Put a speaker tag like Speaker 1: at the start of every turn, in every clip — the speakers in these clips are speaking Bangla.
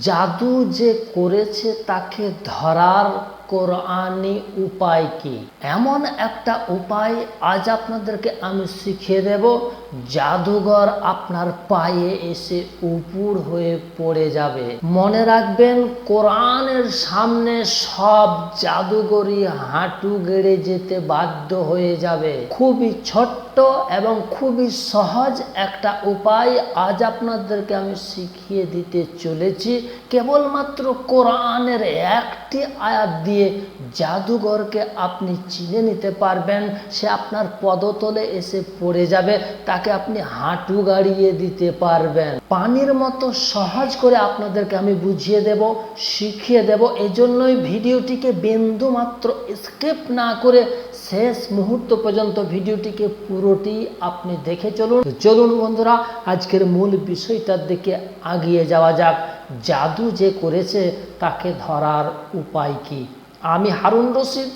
Speaker 1: জাদু যে করেছে তাকে ধরার কোরআনি উপায় কি? এমন একটা উপায় আজ আপনাদেরকে আমি শিখিয়ে দেব। জাদুঘর আপনার পায়ে এসে উপুর হয়ে পড়ে যাবে। মনে রাখবেন, কোরআনের সামনে সব জাদুঘরই হাঁটু গেড়ে যেতে বাধ্য হয়ে যাবে। খুবই ছোট্ট এবং খুবই সহজ একটা উপায় আজ আপনাদেরকে আমি শিখিয়ে দিতে চলেছি। কেবলমাত্র কোরআনের একটি আয়াত দিয়ে জাদুঘরকে আপনি চিনে নিতে পারবেন, সে আপনার পদতলে এসে পড়ে যাবে, তাকে আপনি হাঁটু গাড়িয়ে দিতে পারবেন। পানির মতো সহজ করে আপনাদেরকে আমি বুঝিয়ে দেব, শিখিয়ে দেব, এজন্যই ভিডিওটিকে বিন্দু মাত্র স্কিপ না করে শেষ মুহূর্ত পর্যন্ত ভিডিওটিকে পুরোটি আপনি দেখে চলুন। চলুন বন্ধুরা, আজকের মূল বিষয়টার দিকে আগিয়ে যাওয়া যাক। জাদু যে করেছে, তাকে ধরার উপায় কি? আমি হারুন রশিদ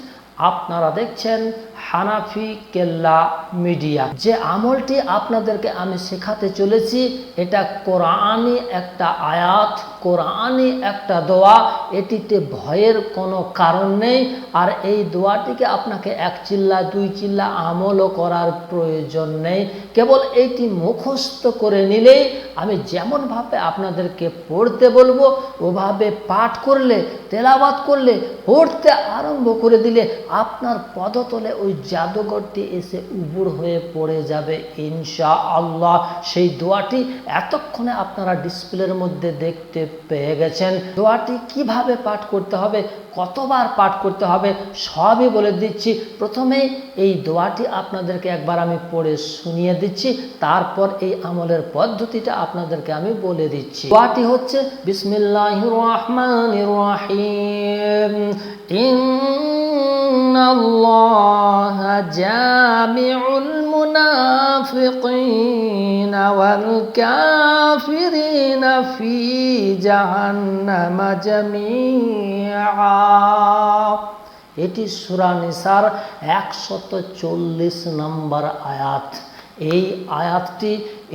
Speaker 1: আপনারা দেখছেন হানাফি কেল্লা মিডিয়া। যে আমলটি আপনাদেরকে আমি শেখাতে চলেছি, এটা কোরআনই একটা আয়াত, কোরআনই একটা দোয়া। এটিতে ভয়ের কোনো কারণ নেই, আর এই দোয়াটিকে আপনাকে এক চিল্লা, দুই চিল্লা আমলও করার প্রয়োজন নেই। কেবল এটি মুখস্থ করে নিলেই আমি যেমনভাবে আপনাদেরকে পড়তে বলব, ওভাবে পাঠ করলে তেলাবাত করলে, পড়তে আরম্ভ করে দিলে আপনার পদতলে ওই জাদুঘরটি এসে উবুর হয়ে পড়ে যাবে ইনশা আল্লাহ সেই দোয়াটি এতক্ষণে আপনারা ডিসপ্লের মধ্যে দেখতে পেয়ে গেছেন। দোয়াটি কীভাবে পাঠ করতে হবে, কতবার পাঠ করতে হবে, সবই বলে দিচ্ছি। প্রথমেই এই দোয়াটি আপনাদেরকে একবার আমি পড়ে শুনিয়ে দিচ্ছি, তারপর এই আমলের পদ্ধতিটা আপনাদেরকে আমি বলে দিচ্ছি। দোয়াটি হচ্ছে বিসমিল্লাহ রহমান রহিম। الله جامع المنافقين والكافرين في جهنم جميعا এটি সুরা নিসার একশত চল্লিশ নম্বর আয়াত এই আয়াতটি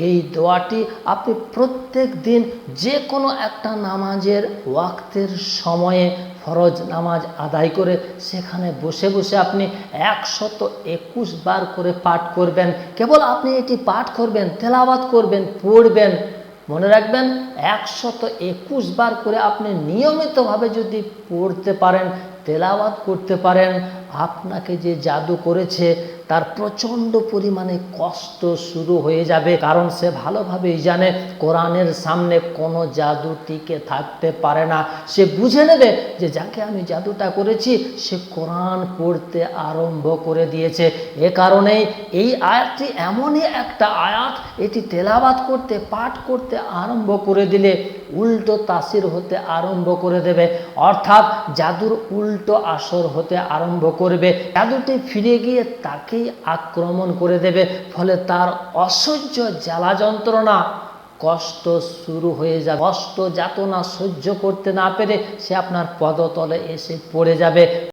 Speaker 1: এই দোয়াটি আপনি প্রত্যেক দিন যে কোনো একটা নামাজের ওয়াক্তের সময়ে ফরজ নামাজ আদায় করে সেখানে বসে বসে আপনি একশত একুশ বার করে পাঠ করবেন। কেবল আপনি এটি পাঠ করবেন তেলাবাত করবেন, পড়বেন। মনে রাখবেন, একশত একুশ বার করে আপনি নিয়মিতভাবে যদি পড়তে পারেন তেলাওয়াত করতে পারেন, আপনাকে যে জাদু করেছে তার প্রচণ্ড পরিমাণে কষ্ট শুরু হয়ে যাবে। কারণ সে ভালোভাবেই জানে, কোরআনের সামনে কোনো জাদু টিকে থাকতে পারে না। সে বুঝে নেবে যে যাকে আমি জাদুটা করেছি, সে কোরআন পড়তে আরম্ভ করে দিয়েছে। এ কারণেই এই আয়াতটি এমনই একটা আয়াত, এটি তেলাবাত করতে, পাঠ করতে আরম্ভ করে দিলে উল্টো তাসির হতে আরম্ভ করে দেবে। অর্থাৎ জাদুর উল্টো আসর হতে আরম্ভ করবে। জাদুটি ফিরে গিয়ে তাকেই আক্রমণ করে দেবে। ফলে তার অসহ্য জ্বালা যন্ত্রণা, কষ্ট শুরু হয়ে যাবে। কষ্ট, যাতনা সহ্য করতে না পেরে সে আপনার পদতলে এসে পড়ে যাবে।